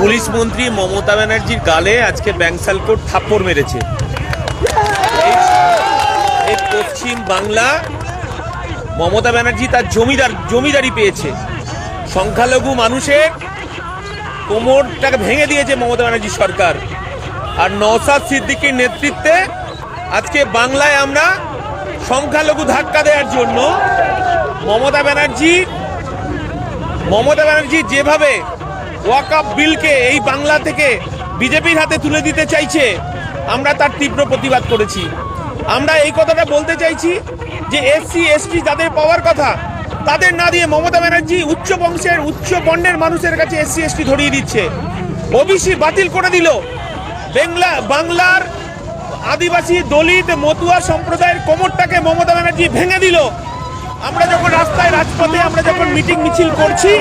Police মন্ত্রী মমতা ব্যানার্জির গালে আজকে ব্যাংসালকোট থাপ্পড় মেরেছে। পশ্চিম বাংলা মমতা ব্যানার্জি তার জমিদার, জমিদারি পেয়েছে। সংখ্যালঘু মানুষের কোমরটাকে ভেঙে দিয়েছে মমতা ব্যানার্জি সরকার। আর নওসাদ সিদ্দিকীর নেতৃত্বে আজকে বাংলায় আমরা সংখ্যালঘু ধাক্কা দেওয়ার জন্য মমতা ব্যানার্জি মমতা ব্যানার্জি যেভাবে ওয়াকআপ বিলকে এই বাংলা থেকে বিজেপির হাতে তুলে দিতে চাইছে, আমরা তার তীব্র প্রতিবাদ করেছি। আমরা এই কথাটা বলতে চাইছি যে এসসি এসটি যাদের পাওয়ার কথা, তাদের না দিয়ে মমতা ব্যানার্জি উচ্চ বংশের, উচ্চ বর্ণের মানুষের কাছে এসসি এসটি ধরিয়ে দিচ্ছে। ওবিসি বাতিল করে দিল। বাংলা, বাংলার আদিবাসী দলিত মতুয়া সম্প্রদায়ের কোমরটাকে মমতা ব্যানার্জি ভেঙে দিল। আমরা যখন রাস্তায় রাজপথে, আমরা যখন মিটিং মিছিল করছি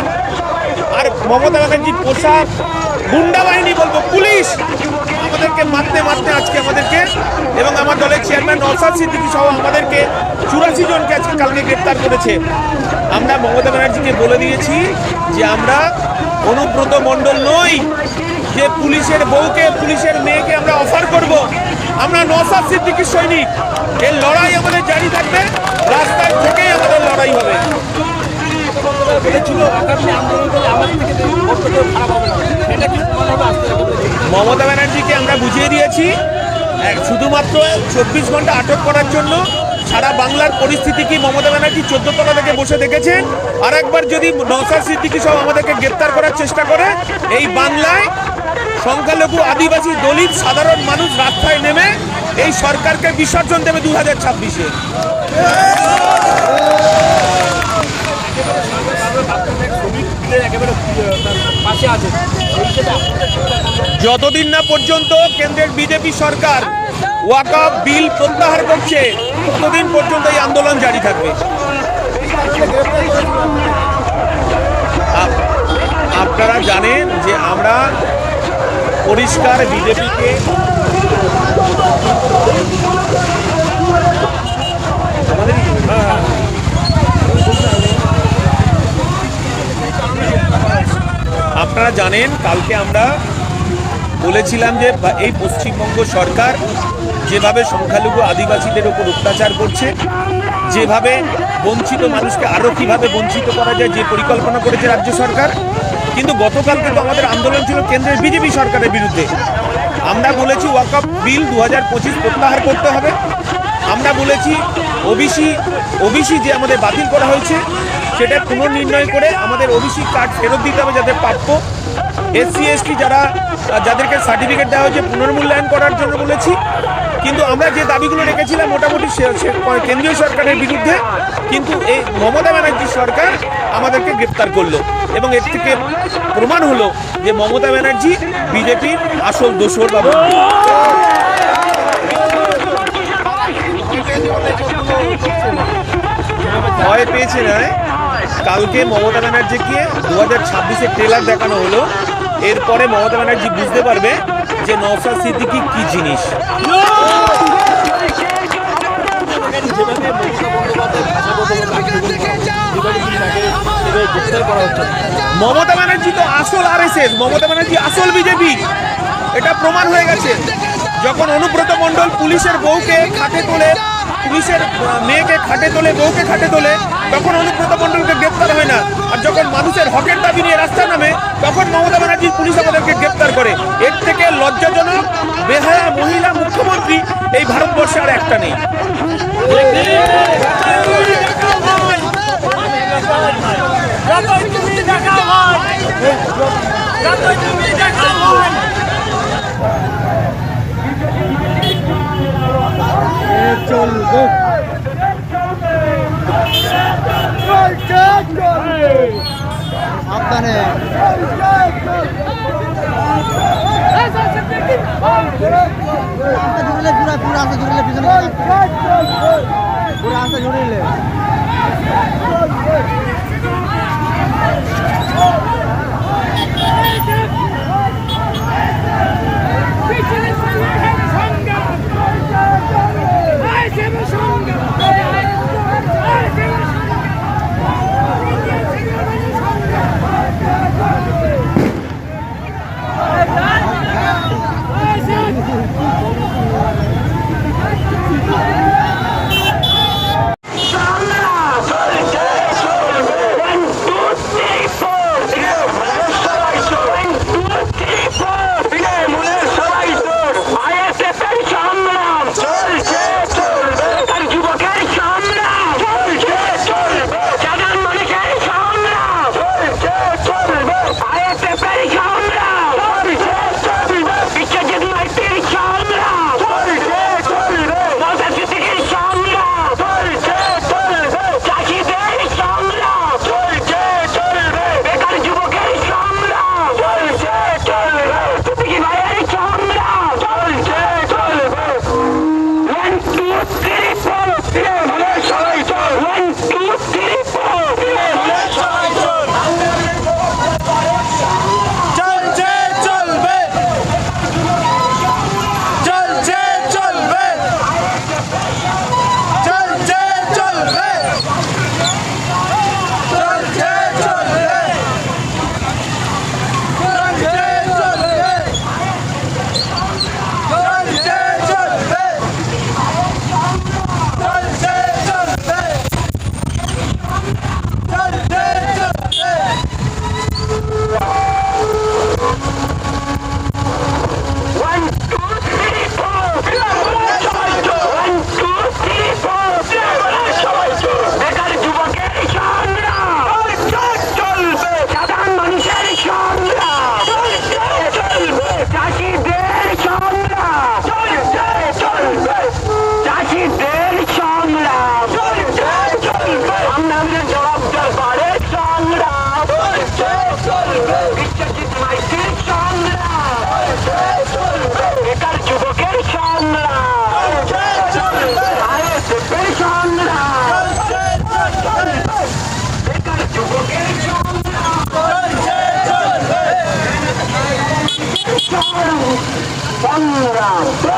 আর মমতা ব্যানার্জির পোশাক গুন্ডা বাহিনী বলব, পুলিশ আমাদেরকে মারতে মারতে আজকে আমাদেরকে। এবং আমার দলের চেয়ারম্যান নসাদ সিদ্দিকী সহ আমাদেরকে চুরাশি জনকে আজকে কালকে গ্রেপ্তার করেছে। আমরা মমতা ব্যানার্জিকে বলে দিয়েছি যে আমরা অনুব্রত মণ্ডল নই, যে পুলিশের বউকে, পুলিশের মেয়েকে আমরা অফার করব। আমরা নসাদ সিদ্দিকীর সৈনিক। এই লড়াই আমাদের জারি থাকবে, রাস্তায় থেকেই আমাদের লড়াই হবে। মমতা ব্যানার্জিকে আমরা বুঝিয়ে দিয়েছি শুধুমাত্র চব্বিশ ঘণ্টা আটক করার জন্য সারা বাংলার পরিস্থিতি কি মমতা ব্যানার্জি তলা থেকে বসে দেখেছেন? আর একবার যদি নৌসাদ সিদ্দিকি সব আমাদেরকে গ্রেপ্তার করার চেষ্টা করে, এই বাংলায় সংখ্যালঘু আদিবাসী দলিত সাধারণ মানুষ রাস্তায় নেমে এই সরকারকে বিসর্জন দেবে দু হাজার ছাব্বিশে। যতদিন না পর্যন্ত কেন্দ্রের বিজেপি সরকার ওয়াকআপ বিল প্রত্যাহার করছে, ততদিন পর্যন্ত এই আন্দোলন জারি থাকবে। আপনারা জানেন যে আমরা পরিষ্কার বিজেপিকে আপনারা জানেন, কালকে আমরা বলেছিলাম যে এই পশ্চিমবঙ্গ সরকার যেভাবে সংখ্যালঘু আদিবাসীদের উপর অত্যাচার করছে, যেভাবে বঞ্চিত মানুষকে আরও কীভাবে বঞ্চিত করা যায়, যে পরিকল্পনা করেছে রাজ্য সরকার। কিন্তু গতকাল কিন্তু আমাদের আন্দোলন ছিল কেন্দ্রের বিজেপি সরকারের বিরুদ্ধে। আমরা বলেছি ওয়াকআপ বিল দু হাজার পঁচিশ প্রত্যাহার করতে হবে। আমরা বলেছি ওবিসি ওবিসি যে আমাদের বাতিল করা হয়েছে সেটা পুনর্নির্ণয় করে আমাদের ওবিসি কার্ড ফেরত দিতে হবে যাদের প্রাপ্য এসসি এসটি যারা যাদেরকে সার্টিফিকেট দেওয়া হয়েছে পুনর্মূল্যায়ন করার জন্য বলেছি। কিন্তু আমরা যে দাবিগুলো রেখেছিলাম মোটামুটি কেন্দ্রীয় সরকারের বিরুদ্ধে, কিন্তু এই মমতা ব্যানার্জি সরকার আমাদেরকে গ্রেপ্তার করল। এবং এর থেকে প্রমাণ হলো যে মমতা ব্যানার্জি বিজেপির আসল দোষর বা ভয় পেয়েছে নয় কালকে মমতা ব্যানার্জিকে দু হাজার ছাব্বিশের ট্রেলার দেখানো হলো। এরপরে মমতা ব্যানার্জি বুঝতে পারবে যে নওসাদ সিদ্দিকি কি জিনিস। মমতা ব্যানার্জি তো আসল আর মমতা ব্যানার্জি আসল বিজেপি। এটা প্রমাণ হয়ে গেছে। যখন অনুব্রত মণ্ডল পুলিশের বউকে খাটে তোলে, পুলিশের মেয়েকে খাটে তোলে, বউকে খাটে তোলে তখন অনুব্রত মণ্ডলকে গ্রেপ্তার হয় না। আর যখন মানুষের হকের দাবি নিয়ে রাস্তা নামে, তখন মমতা ব্যানার্জির পুলিশ আমাদেরকে গ্রেপ্তার করে। এর থেকে লজ্জাজনক বেহায়া মহিলা মুখ্যমন্ত্রী এই ভারতবর্ষে আর একটা নেই। যতই জুড়লে পুরা পুরা আস্তে জুড়লে পিছনে। পুরা আস্তে জুড়লে around.